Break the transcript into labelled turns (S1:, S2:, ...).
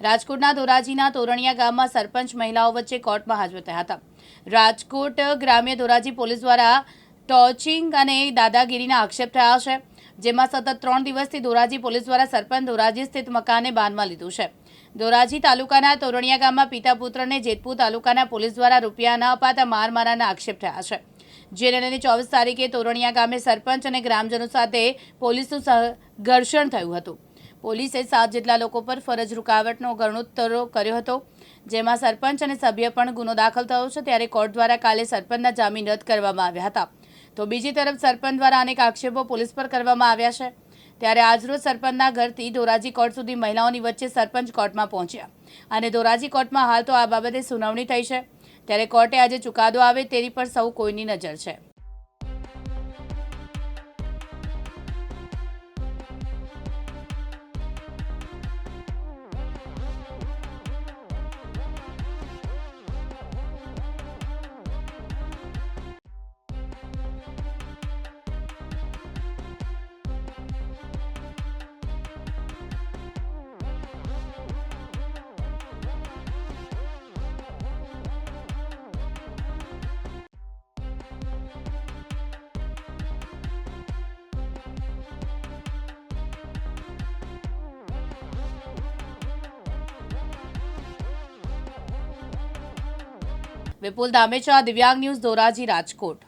S1: રાજકોટના ધોરાજીના તોરણિયા ગામમાં સરપંચ મહિલાઓ વચ્ચે કોર્ટમાં હાજર થયા હતા. રાજકોટ ગ્રામ્ય ધોરાજી પોલીસ દ્વારા ટોચિંગ અને દાદાગીરીના આક્ષેપ થયા છે, જેમાં સતત ત્રણ દિવસથી ધોરાજી પોલીસ દ્વારા સરપંચ ધોરાજી સ્થિત મકાને બાનમાં લીધું છે. ધોરાજી તાલુકાના તોરણિયા ગામમાં પિતા પુત્રને જેતપુર તાલુકાના પોલીસ દ્વારા રૂપિયા ન અપાતા માર આક્ષેપ થયા છે. જેને લઈને ચોવીસ તારીખે તોરણિયા ગામે સરપંચ અને ગ્રામજનો સાથે પોલીસનું ઘર્ષણ થયું હતું. પોલીસે સાત જેટલા લોકો પર ફરજ રૂકાવટનો ગણોત્તરો કર્યો હતો. જેમાં સરપંચ અને સભ્ય પણ ગુનો દાખલ થયો છે ત્યારે કોર્ટ દ્વારા કાલે સરપંચના જામીન રદ કરવામાં આવ્યા હતા. તો બીજી તરફ સરપંચ દ્વારા અનેક આક્ષેપો પોલીસ પર કરવામાં આવ્યા છે. ત્યારે આજરોજ સરપંચના ઘરથી ધોરાજી કોર્ટ સુધી મહિલાઓની વચ્ચે સરપંચ કોર્ટમાં પહોંચ્યા. અને ધોરાજી કોર્ટમાં હાલ તો આ બાબતે સુનાવણી થઈ છે. ત્યારે કોર્ટે આજે ચુકાદો આવે તેની પર સૌ કોઈની નજર છે. વિપુલ ધામેચા દિવ્યાંગ ન્યૂઝ ધોરાજી રાજકોટ